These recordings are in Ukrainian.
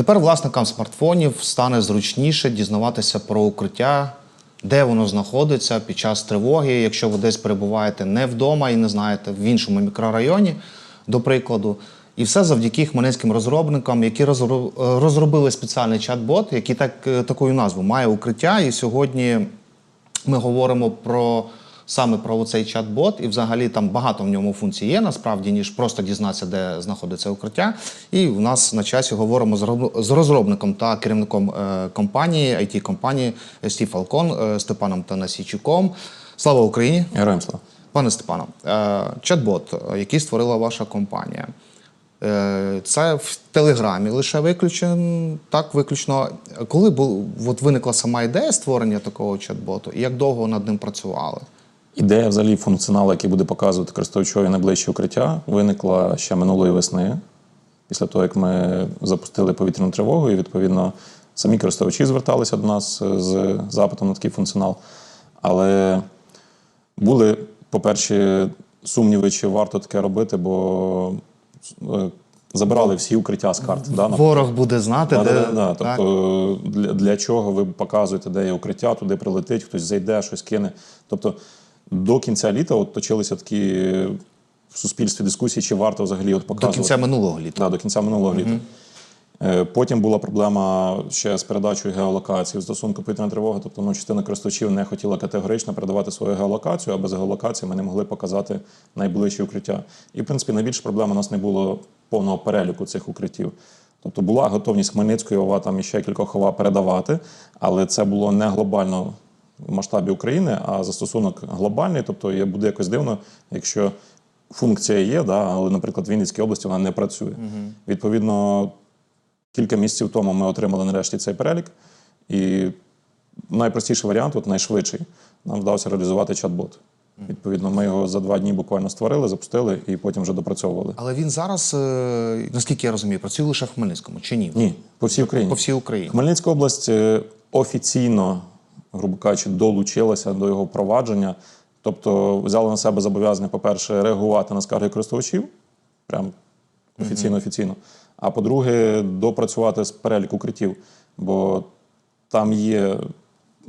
Тепер власникам смартфонів стане зручніше дізнаватися про укриття, де воно знаходиться під час тривоги, якщо ви десь перебуваєте не вдома і не знаєте в іншому мікрорайоні, до прикладу. І все завдяки хмельницьким розробникам, які розробили спеціальний чат-бот, який так, е, такою назву має укриття. І сьогодні ми говоримо про саме про цей чат-бот, і взагалі там багато в ньому функцій є насправді, ніж просто дізнатися, де знаходиться укриття. І в нас на часі говоримо з роб- з розробником та керівником е, компанії, it компанії Стів Фалкон е, Степаном Танасійчуком. Слава Україні! Героям слава. Пане Степано, е, чат-бот, який створила ваша компанія. Це в Телеграмі лише виключен, так виключно. Коли бу- от виникла сама ідея створення такого чат-боту, і як довго над ним працювали? Ідея взагалі функціоналу, який буде показувати користувачові найближче укриття, виникла ще минулої весни, після того, як ми запустили повітряну тривогу, і відповідно самі користувачі зверталися до нас е, з запитом на такий функціонал. Але були, по-перше, сумніви, чи варто таке робити, бо е, забирали всі укриття з карт. Да, Ворог буде знати, Да, де да, да, да. так? Тобто для, для чого ви показуєте, де є укриття, туди прилетить, хтось зайде, щось кине. Тобто до кінця літа от точилися такі в суспільстві дискусії, чи варто взагалі от до кінця минулого літа. Да, до кінця минулого літа. Е, Потім була проблема ще з передачею геолокації в стосунку повітряної тривоги. Тобто ну, частина користувачів не хотіла категорично передавати свою геолокацію, а без геолокації ми не могли показати найближчі укриття. І, в принципі, найбільша проблема у нас не було повного переліку цих укриттів. Тобто була готовність Хмельницької ОВА там і ще кількох ОВА передавати, але це було не глобально масштабі України, а застосунок глобальний. Тобто є- буде якось дивно, якщо функція є, да, але, наприклад, в Вінницькій області вона не працює. Відповідно, кілька місяців тому ми отримали нарешті цей перелік. І найпростіший варіант, от найшвидший, нам вдався реалізувати чат-бот. Відповідно, ми його за два дні буквально створили, запустили і потім вже допрацьовували. Але він зараз, е, наскільки я розумію, працює лише в Хмельницькому чи ні? Ні, по всій Україні. По всій Україні. Хмельницька область е, офіційно, грубо кажучи, долучилася до його впровадження. Тобто взяла на себе зобов'язання, по-перше, реагувати на скарги користувачів, прям офіційно, офіційно. А по-друге, допрацювати з перелік укриттів, бо там є,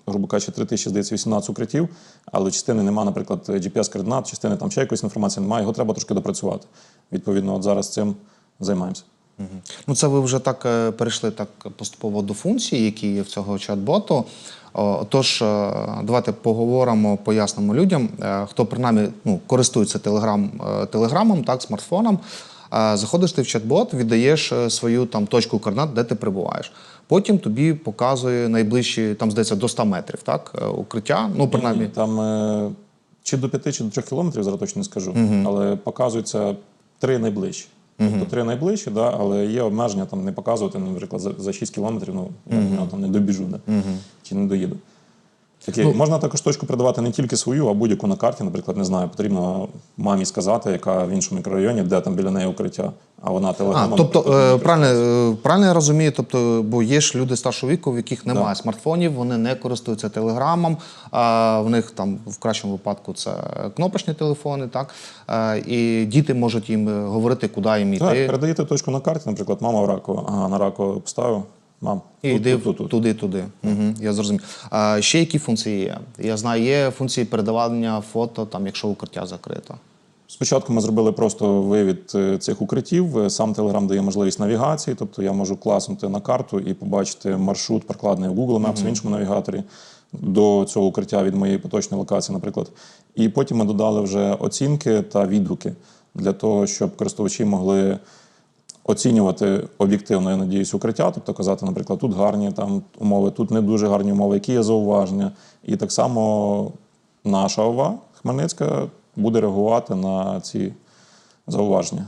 грубо кажучи, 3018 укриттів, але частини немає, наприклад, GPS-координат, частини там ще якоїсь інформації немає, його треба трошки допрацювати. Відповідно, от зараз цим займаємося. Ну, це ви вже так е, перейшли так поступово до функцій, які є в цього чат-боту. Тож, е, давайте поговоримо, пояснимо людям, е, хто принаймні ну, користується телеграм, телеграмом, так, смартфоном. Заходиш ти в чат-бот, віддаєш свою там точку координат, де ти перебуваєш. Потім тобі показує найближчі, там здається, до 100 метрів, так, укриття. Ну, принаймні, Там чи до 5, чи до 3 кілометрів, зараз точно не скажу. Але показуються три найближчі. Тобто три найближчі, да, але є обмеження там не показувати, наприклад, за, за 6 кілометрів, ну я mm там не добіжу, да, чи не доїду. Таке, можна також точку передавати не тільки свою, а будь-яку на карті. Наприклад, не знаю, потрібно мамі сказати, яка в іншому мікрорайоні, де там біля неї укриття, а вона А, телеграмом. тобто, е, правильно, е, правильно я розумію, тобто, бо є ж люди старшого віку, в яких немає смартфонів, вони не користуються телеграмом, а в них там в кращому випадку це кнопочні телефони, так? Е, І діти можуть їм говорити, куди їм іти. Так, передаєте точку на карті, наприклад, мама в раку, ага, на раку поставив, мам, І тут, йди тут, тут, тут. туди, туди. Угу, я зрозумів. А ще які функції є? Я знаю, є функції передавання фото, там, якщо укриття закрито. Спочатку ми зробили просто вивід е, цих укриттів. Е, Сам Telegram дає можливість навігації, тобто я можу класнути на карту і побачити маршрут, прокладений в Google Maps в іншому навігаторі до цього укриття від моєї поточної локації, наприклад. І потім ми додали вже оцінки та відгуки для того, щоб користувачі могли оцінювати об'єктивно, я надіюсь, укриття, тобто казати, наприклад, тут гарні там умови, тут не дуже гарні умови, які є зауваження. І так само наша ОВА Хмельницька буде реагувати на ці зауваження.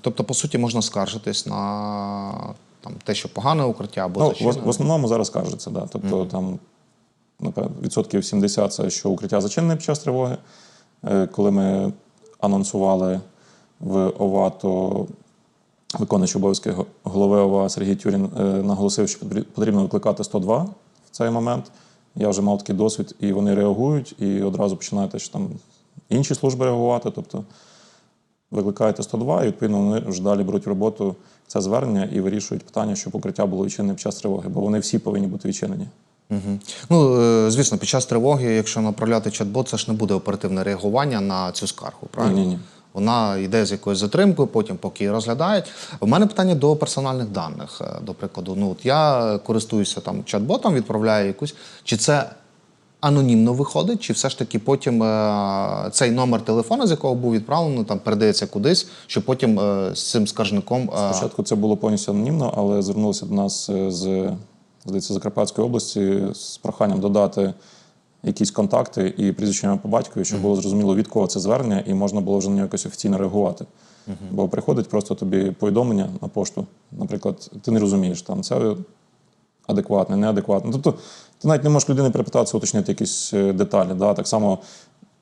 Тобто, по суті, можна скаржитись на там, те, що погане укриття або Ну, зачинене. в основному зараз кажеться, да. Тобто там напевно, відсотків 70 це що укриття зачинене під час тривоги. Е, Коли ми анонсували в ОВА, то виконуючий обов'язки голови ОВА Сергій Тюрін е, наголосив, що потрібно викликати 102 в цей момент. Я вже мав такий досвід, і вони реагують, і одразу починають що там інші служби реагувати. Тобто викликаєте 102, і відповідно вони вже далі беруть в роботу це звернення і вирішують питання, щоб укриття було відчинене під час тривоги, бо вони всі повинні бути відчинені. Угу. Ну, е, звісно, під час тривоги, якщо направляти чат-бот, це ж не буде оперативне реагування на цю скаргу, правильно? Ні, ні, ні. Вона йде з якоюсь затримкою, потім поки її розглядають. У мене питання до персональних даних. Е, До прикладу, ну от я користуюся там чат-ботом, відправляю якусь. Чи це анонімно виходить, чи все ж таки потім е, цей номер телефона, з якого був відправлений, там передається кудись, щоб потім е, з цим скаржником. е, Спочатку це було повністю анонімно, але звернулися до нас е, з здається, Закарпатської області з проханням додати якісь контакти і прізвище ім'я по батькові, щоб було зрозуміло, від кого це звернення, і можна було вже на нього якось офіційно реагувати. Бо приходить просто тобі повідомлення на пошту. Наприклад, ти не розумієш, там це адекватне, неадекватне. Тобто ти навіть не можеш людини перепитатися, уточнити якісь е, деталі. Да? Так само,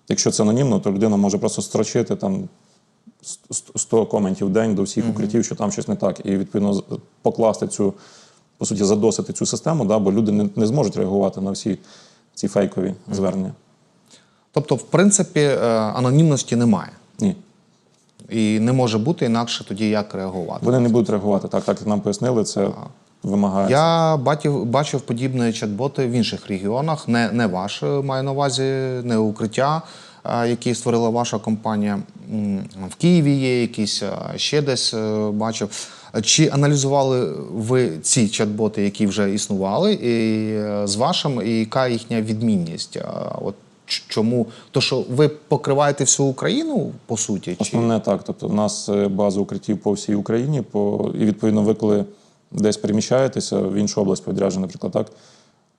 якщо це анонімно, то людина може просто строчити там 100 коментів в день до всіх укриттів, що там щось не так, і відповідно покласти цю, по суті, задосити цю систему, да, бо люди не, не зможуть реагувати на всі ці фейкові звернення. Тобто, в принципі, е, анонімності немає. Ні. І не може бути інакше тоді, як реагувати. Вони не будуть реагувати так, так як нам пояснили, це вимагає. Я бачив, бачив подібні чат-боти в інших регіонах, не, не ваш, е, маю на увазі, не укриття, е, які створила ваша компанія. В Києві є якісь, ще десь бачив. Чи аналізували ви ці чат-боти, які вже існували, і е, з вашим, і яка їхня відмінність? От чому? То, що ви покриваєте всю Україну, по суті? Чи? Основне так. Тобто, в нас е, база укриттів по всій Україні, по... і відповідно, ви коли десь переміщаєтеся в іншу область по наприклад, так.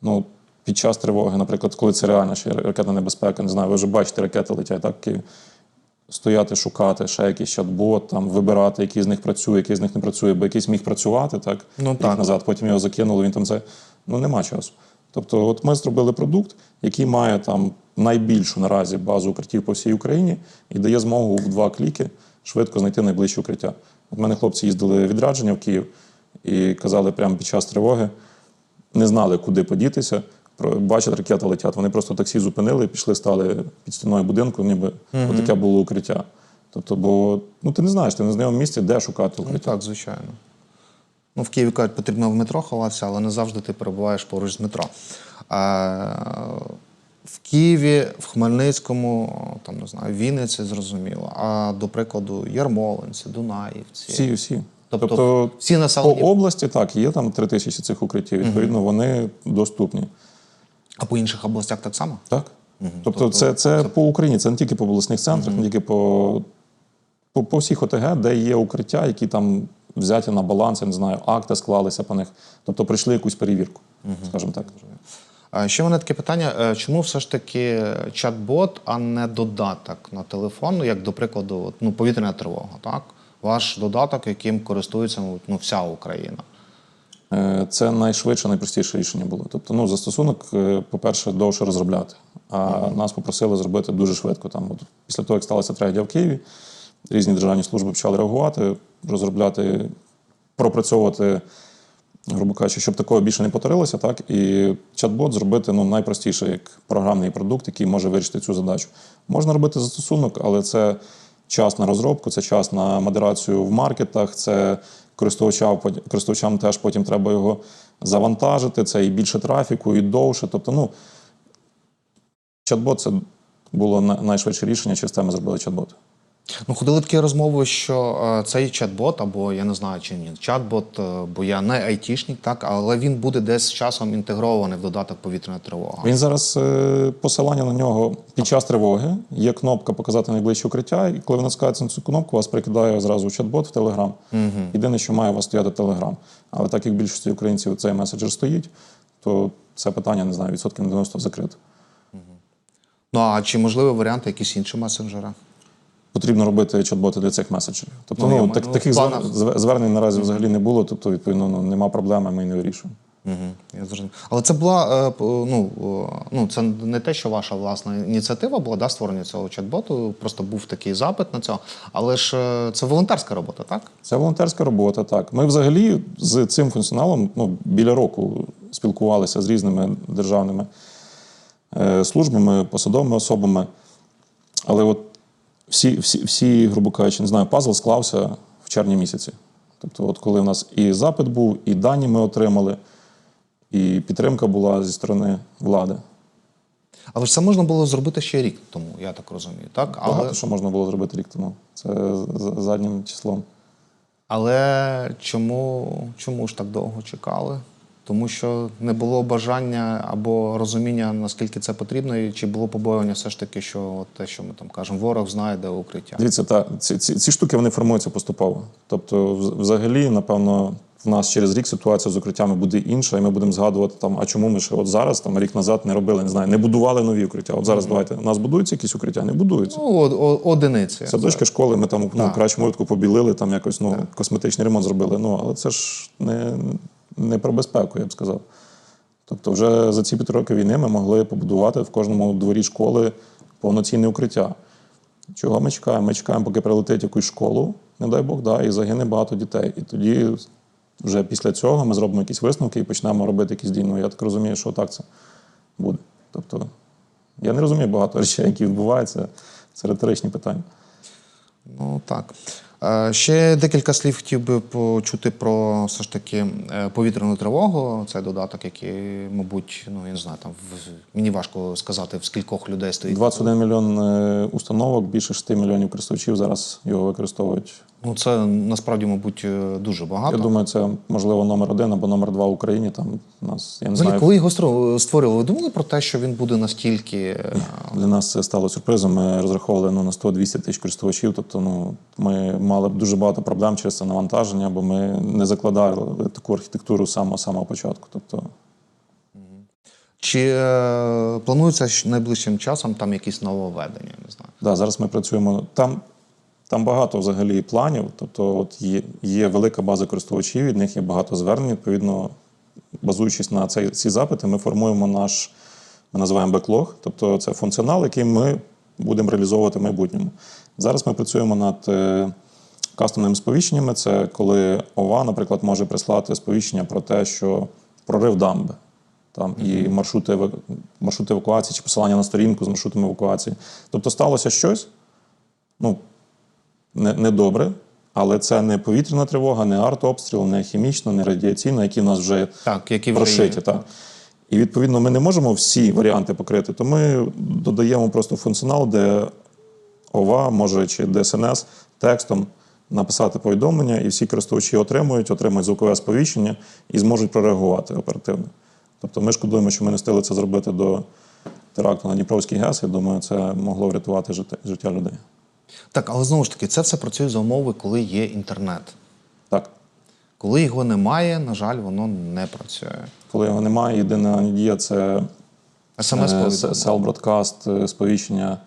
Ну, під час тривоги, наприклад, коли це реальна ще ракетна небезпека, не знаю, ви вже бачите, ракети летять, так, Києві. Стояти, шукати ще якийсь чат-бот, там, вибирати, який з них працює, який з них не працює, бо якийсь міг працювати, так, Ну, рік так. назад, потім його закинули, він там це. Ну, нема часу. Тобто, от ми зробили продукт, який має там найбільшу наразі базу укриттів по всій Україні і дає змогу в два кліки швидко знайти найближче укриття. От мене хлопці їздили відрядження в Київ і казали прямо під час тривоги, не знали, куди подітися. Бачать, ракети летять. Вони просто таксі зупинили, пішли, стали під стіною будинку, ніби таке було укриття. Тобто, бо ну ти не знаєш, ти не знайомому місці, де шукати Ну, укриття. так, звичайно. Ну, в Києві кажуть, потрібно в метро ховатися, але не завжди ти перебуваєш поруч з метро. А, в Києві, в Хмельницькому, там не знаю, Вінниці зрозуміло. А до прикладу, Ярмолинці, Дунаївці. Всі, всі. Тобто Тобто, всі по області так, є там три тисячі цих укриттів. Відповідно, вони доступні. А по інших областях так само? Так? Тобто, це, це, по Україні, це не тільки по обласних центрах, не тільки по, по, по всіх ОТГ, де є укриття, які там взяті на баланс, я не знаю, акти склалися по них. Тобто пройшли якусь перевірку, скажімо так. Ще в мене таке питання: е, чому все ж таки чат-бот, а не додаток на телефон, ну, як до прикладу, ну, повітряна тривога, так? Ваш додаток, яким користується ну, вся Україна. Це найшвидше, найпростіше рішення було. Тобто, ну, застосунок, е, по-перше, довше розробляти. А нас попросили зробити дуже швидко. Там, от, після того, як сталася трагедія в Києві, різні державні служби почали реагувати, розробляти, пропрацьовувати, грубо кажучи, щоб такого більше не повторилося. Так? І чат-бот зробити ну, найпростіше, як програмний продукт, який може вирішити цю задачу. Можна робити застосунок, але це час на розробку, це час на модерацію в маркетах, це користувачам, користувачам теж потім треба його завантажити, це і більше трафіку, і довше. Тобто, ну, чат-бот це було найшвидше рішення, через те ми зробили чат-бот. Ну, ходили такі розмови, що е, цей чат-бот, або я не знаю, чи ні, чат-бот, е, бо я не айтішник, так, але він буде десь з часом інтегрований в додаток повітряна тривога. Він зараз е, посилання на нього під час тривоги. Є кнопка показати найближче укриття, і коли ви натискаєте на цю кнопку, вас прикидає зразу чат-бот в Телеграм. Єдине, що має у вас стояти Телеграм. Але так як більшості українців цей меседжер стоїть, то це питання не знаю, відсотків на 90 закрите. Ну а чи можливі варіанти якісь інші месенджери? Потрібно робити чат-боти для цих меседжерів. Тобто, Ну, ну, так, ну, таких планах. звернень наразі взагалі не було. Тобто, відповідно, ну, нема проблеми, ми не вирішуємо. Угу, я зрозумів. Але це була е, ну, е, ну це не те, що ваша власна ініціатива була да, створення цього чат-боту. Просто був такий запит на цього. Але ж е, це волонтерська робота, так? Це волонтерська робота, так. Ми взагалі з цим функціоналом ну, біля року спілкувалися з різними державними службами, посадовими особами. Але от всі, всі, всі, грубо кажучи, не знаю, пазл склався в червні місяці. Тобто, от коли в нас і запит був, і дані ми отримали, і підтримка була зі сторони влади. Але ж це можна було зробити ще рік тому, я так розумію. Так? Але, Багато що можна було зробити рік тому. Це заднім числом. але чому, чому ж так довго чекали? Тому що не було бажання або розуміння, наскільки це потрібно, і чи було побоювання все ж таки, що от те, що ми там кажемо, ворог знає, де укриття. Дивіться, та, ці, ці, ці штуки вони формуються поступово. Тобто, взагалі, напевно, в нас через рік ситуація з укриттями буде інша, і ми будемо згадувати, там, а чому ми ще от зараз, там, рік назад не робили, не знаю, не будували нові укриття. От зараз давайте, у нас будуються якісь укриття, не будуються. Ну, одиниці. Садочки, школи, ми там ну, кращому випадку побілили, там якось ну, косметичний ремонт зробили. Ну, але це ж не, не про безпеку, я б сказав. Тобто, вже за ці п'ять років війни ми могли побудувати в кожному дворі школи повноцінне укриття. Чого ми чекаємо? Ми чекаємо, поки прилетить якусь школу, не дай Бог, да, і загине багато дітей. І тоді вже після цього ми зробимо якісь висновки і почнемо робити якісь дії. Ну, я так розумію, що так це буде. Тобто, я не розумію багато речей, які відбуваються. Це риторичні питання. Ну так. Е, Ще декілька слів хотів би почути про все ж таки е, повітряну тривогу. Це додаток, який, мабуть, ну я не знаю, там в- мені важко сказати, в скількох людей стоїть. 21 мільйон е, установок, більше 6 мільйонів користувачів зараз його використовують. Ну це насправді, мабуть, е, дуже багато. Я думаю, це можливо номер один або номер два в Україні. Там нас я не Взагалі, знаю. коли його створювали, ви думали про те, що він буде настільки. е, Для нас це стало сюрпризом. Ми розраховували ну, на 100-200 тисяч користувачів. Тобто, ну ми мали б дуже багато проблем через це навантаження, бо ми не закладали таку архітектуру з самого самого початку. Тобто, Чи е, планується найближчим часом там якісь нововведення? Не знаю. Да, зараз ми працюємо. Там, там багато взагалі планів. Тобто, от є, є велика база користувачів, від них є багато звернень. Відповідно, базуючись на цей, ці запити, ми формуємо наш, ми називаємо беклог, тобто це функціонал, який ми будемо реалізовувати в майбутньому. Зараз ми працюємо над е, кастомними сповіщеннями. Це коли ОВА, наприклад, може прислати сповіщення про те, що прорив дамби. Там і маршрути, маршрути евакуації чи посилання на сторінку з маршрутами евакуації. Тобто сталося щось, ну, не, не добре, але це не повітряна тривога, не артобстріл, не хімічна, не радіаційна, які в нас вже Так, які вже прошиті. є. Так. І відповідно ми не можемо всі варіанти покрити, то ми додаємо просто функціонал, де ОВА може чи ДСНС текстом написати повідомлення, і всі користувачі отримують, отримують звукове сповіщення і зможуть прореагувати оперативно. Тобто ми шкодуємо, що ми не встигли це зробити до теракту на Дніпровський ГЕС. Я думаю, це могло врятувати життя людей. Так, але знову ж таки, це все працює за умови, коли є інтернет. Так. Коли його немає, на жаль, воно не працює. Коли його немає, єдина надія це Е, Broadcast, е, сповіщення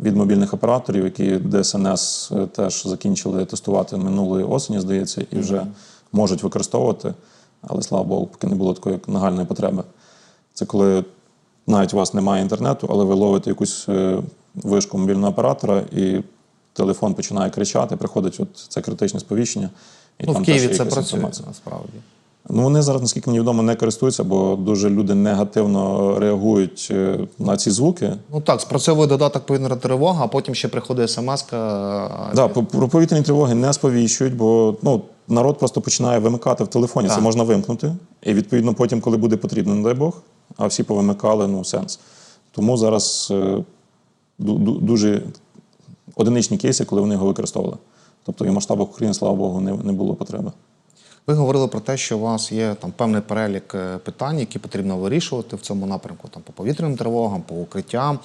від мобільних операторів, які ДСНС е, теж закінчили тестувати минулої осені, здається, і вже можуть використовувати. Але слава Богу, поки не було такої нагальної потреби. Це коли навіть у вас немає інтернету, але ви ловите якусь вишку мобільного оператора, і телефон починає кричати, приходить от це критичне сповіщення. І Ну, там в Києві це працює інформація. насправді. Ну, вони зараз, наскільки мені відомо, не користуються, бо дуже люди негативно реагують е, на ці звуки. Ну так, спрацьовує додаток повітряна тривога, а потім ще приходить смс-ка. Да, про повітряні тривоги не сповіщують, бо ну, народ просто починає вимикати в телефоні. Це можна вимкнути. І відповідно потім, коли буде потрібно, не дай Бог, а всі повимикали, ну сенс. Тому зараз е, дуже одиничні кейси, коли вони його використовували. Тобто і в масштабах України, слава Богу, не, не було потреби. Ви говорили про те, що у вас є там певний перелік е, питань, які потрібно вирішувати в цьому напрямку, там по повітряним тривогам, по укриттям.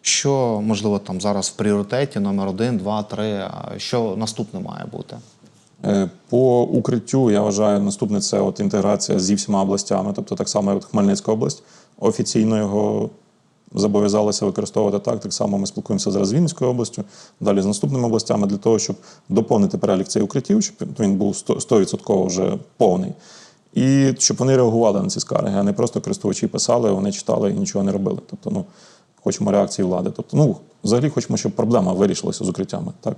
Що можливо там зараз в пріоритеті номер один, два, три. Що наступне має бути? Е, По укриттю я вважаю, наступне це от інтеграція зі всіма областями, тобто так само, як Хмельницька область. Офіційно його зобов'язалися використовувати так. Так само ми спілкуємося зараз з Вінницькою областю, далі з наступними областями для того, щоб доповнити перелік цих укриттів, щоб він був 100% 100% вже повний. І щоб вони реагували на ці скарги, а не просто користувачі писали, вони читали і нічого не робили. Тобто, ну, хочемо реакції влади. Тобто, ну, взагалі хочемо, щоб проблема вирішилася з укриттями. Так?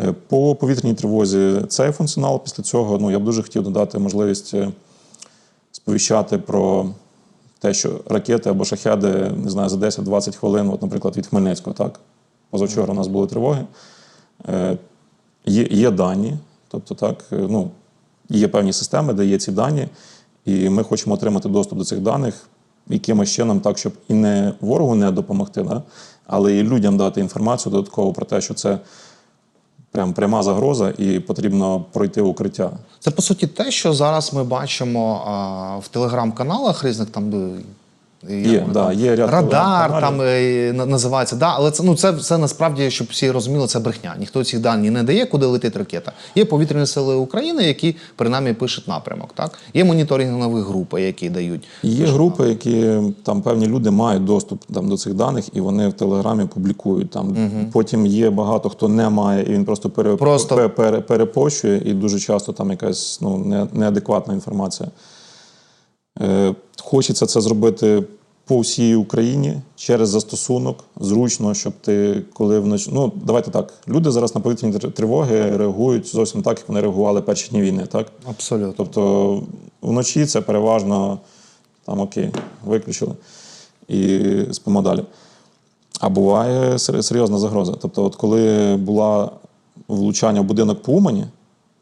Е, По повітряній тривозі цей функціонал. Після цього ну, я б дуже хотів додати можливість е, сповіщати про те, що ракети або шахеди, не знаю, за 10-20 хвилин, от, наприклад, від Хмельницького, так? позавчора у нас були тривоги. Е, Є, є дані, тобто так, е, ну, є певні системи, де є ці дані, і ми хочемо отримати доступ до цих даних якимось чином, так, щоб і не ворогу не допомогти, да? але і людям дати інформацію додатково про те, що це прям пряма загроза, і потрібно пройти укриття. Це по суті те, що зараз ми бачимо а, в телеграм-каналах різних там. Є, да, є ряд радар там е, називається. Да, але це ну це все насправді, щоб всі розуміли, це брехня. Ніхто цих даних не дає, куди летить ракета. Є повітряні сили України, які принаймні пишуть напрямок. Так є моніторингові групи, які дають. Є групи, які там певні люди мають доступ там, до цих даних, і вони в Телеграмі публікують. Там потім є багато хто не має, і він просто, пере, Просто- пе- пере- перепощує, і дуже часто там якась ну, не, неадекватна інформація. Е, хочеться це зробити по всій Україні через застосунок, зручно, щоб ти коли вночі. Ну, давайте так. Люди зараз на повітряні тривоги реагують зовсім так, як вони реагували перші дні війни. Так? Абсолютно. Тобто вночі це переважно там окей, виключили і спимо далі. А буває серйозна загроза. Тобто, от коли була влучання в будинок по Умані,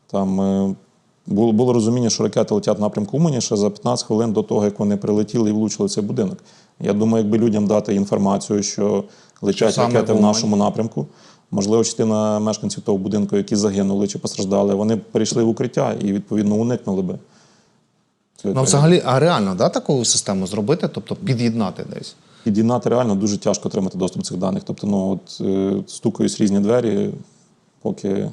там е, було, було розуміння, що ракети летять в напрямку Умані ще за 15 хвилин до того, як вони прилетіли і влучили в цей будинок. Я думаю, якби людям дати інформацію, що летять саме ракети в в нашому напрямку, можливо, частина мешканців того будинку, які загинули чи постраждали, вони перейшли в укриття і відповідно уникнули би. Ну, взагалі, а реально да, таку систему зробити, тобто під'єднати десь. Під'єднати реально дуже тяжко отримати доступ до цих даних. Тобто, ну от е, стукаюсь різні двері, поки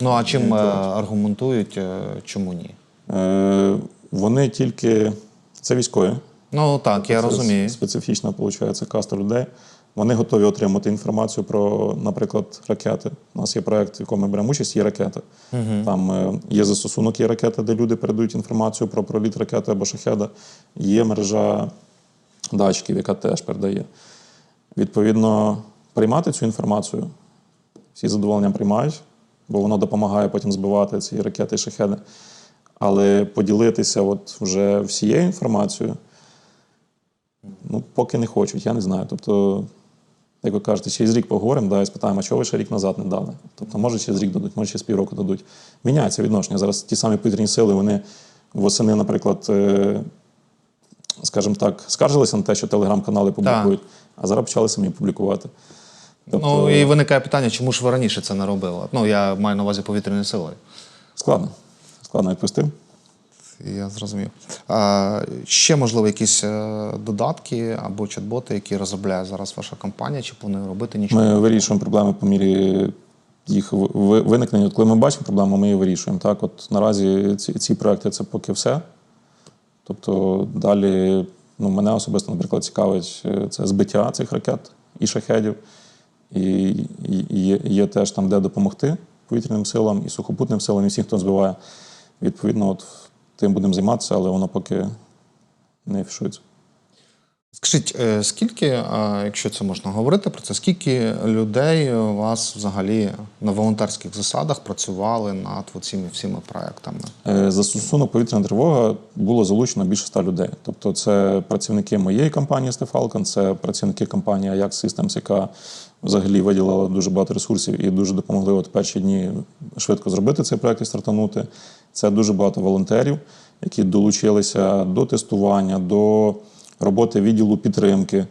Ну а чим е, аргументують, е, чому ні? е, вони тільки це військові. Ну так, я Це розумію. Специфічна, виходить, каста людей. Вони готові отримати інформацію про, наприклад, ракети. У нас є проект, в якому ми беремо участь, є ракети. Там е, є застосунок, є ракети, де люди передають інформацію про проліт ракети або шахеда. Є мережа датчиків, яка теж передає. Відповідно, приймати цю інформацію всі з задоволенням приймають, бо воно допомагає потім збивати ці ракети і шахеди. Але поділитися от вже всією інформацією, ну, поки не хочуть, я не знаю. Тобто, як ви кажете, через рік поговоримо, да, і спитаємо, а чого ви ще рік назад не дали? Тобто, може, через рік дадуть, може, через півроку дадуть. Міняється відношення. Зараз ті самі повітряні сили, вони восени, наприклад, е, скажімо так, скаржилися на те, що телеграм-канали публікують, а зараз почали самі публікувати. Тобто, Ну і виникає питання, чому ж ви раніше це не робили? Ну, я маю на увазі повітряні сили. складно. Складно відповісти. Я зрозумів. А, ще, можливо, якісь е, додатки або чат-боти, які розробляє зараз ваша компанія, чи планує робити нічого? Ми вирішуємо проблеми по мірі їх ви- ви- виникнення. От коли ми бачимо проблему, ми її вирішуємо. Так, от наразі ці, ці проекти це поки все. Тобто далі ну, мене особисто, наприклад, цікавить е, це збиття цих ракет і шахедів. І, є, є теж там, де допомогти повітряним силам і сухопутним силам, і всім, хто збиває. Відповідно, от тим будемо займатися, але воно поки не фішується. Скажіть, е, скільки, е, якщо це можна говорити про це, скільки людей у вас взагалі на волонтерських засадах працювали над цими всіми проектами? Е, Застосунок повітряна тривога було залучено більше ста людей. Тобто, це працівники моєї компанії Стефалкан, це працівники компанії Ajax Systems, яка взагалі виділила дуже багато ресурсів і дуже допомогли от перші дні швидко зробити цей проект і стартанути. Це дуже багато волонтерів, які долучилися до тестування, до роботи відділу підтримки.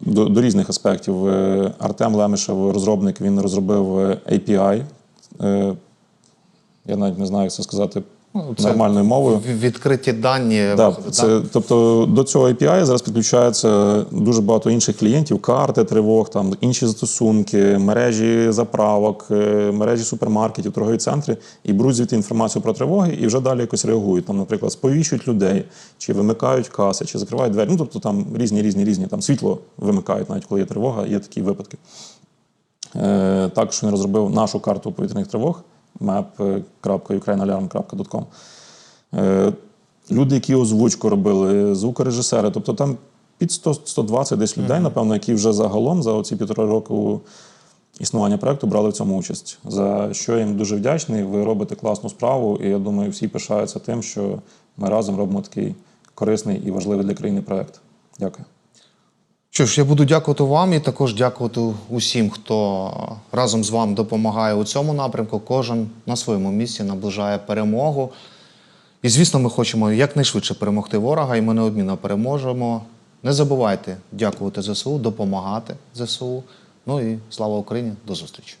До, до різних аспектів. Е, Артем Лемишев, розробник, він розробив е, API. Е, Я навіть не знаю, як це сказати це нормальною мовою. Відкриті дані. Да, це, тобто до цього API зараз підключається дуже багато інших клієнтів, карти тривог, там інші застосунки, мережі заправок, е, мережі супермаркетів, торгові центри, і беруть звідти інформацію про тривоги і вже далі якось реагують. Там, наприклад, сповіщують людей, чи вимикають каси, чи закривають двері. Ну тобто там різні, різні, різні там світло вимикають, навіть коли є тривога, є такі випадки. Е, Також він розробив нашу карту повітряних тривог map.ukrainalarm.com. Е, Люди, які озвучку робили, звукорежисери, тобто там під 100-120 десь людей, напевно, які вже загалом за оці півтора року існування проекту брали в цьому участь. За що я їм дуже вдячний. Ви робите класну справу, і я думаю, всі пишаються тим, що ми разом робимо такий корисний і важливий для країни проект. Дякую. Що ж, я буду дякувати вам і також дякувати усім, хто разом з вами допомагає у цьому напрямку. Кожен на своєму місці наближає перемогу. І, звісно, ми хочемо якнайшвидше перемогти ворога, і ми неодмінно переможемо. Не забувайте дякувати ЗСУ, допомагати ЗСУ. Ну і слава Україні! До зустрічі!